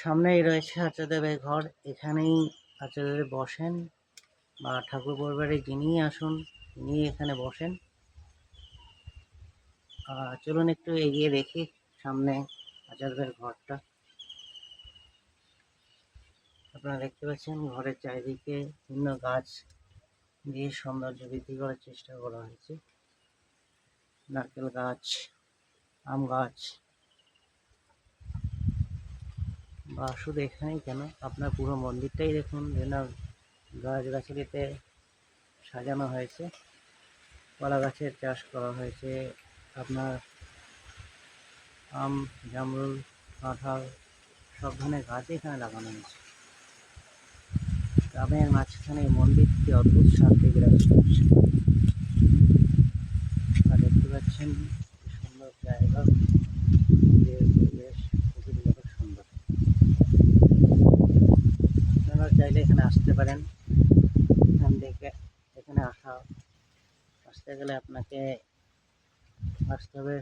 সামনেই রয়েছে আচার্যদেবের ঘর। এখানেই আচার্যদেব বসেন বা ঠাকুর পরিবারে যিনিই আসুন, তিনি এখানে বসেন। চলুন একটু এগিয়ে দেখি সামনে আচার্যদেবের ঘরটা। আপনারা দেখতে পাচ্ছেন ঘরের চারিদিকে বিভিন্ন গাছ দিয়ে সৌন্দর্য বৃদ্ধি করার চেষ্টা করা হয়েছে। নারকেল গাছ, আম গাছ বা শুধু এখানেই কেন? আপনার পুরো মন্দিরটাই দেখুন, যেন গাছ গাছালিতে সাজানো হয়েছে। কলা গাছের চাষ করা হয়েছে। আপনার আম, জামরুল, কাঁঠাল, সব ধরনের গাছই এখানে লাগানো হয়েছে। গ্রামের মাঝখানে মন্দিরটি অদ্ভুত শান্তি বিরাজ করছে। দেখতে পাচ্ছেন সুন্দর জায়গা। চাইলে এখানে আসতে পারেন। এখান থেকে এখানে আসা। আসতে গেলে আপনাকে আসতে হবে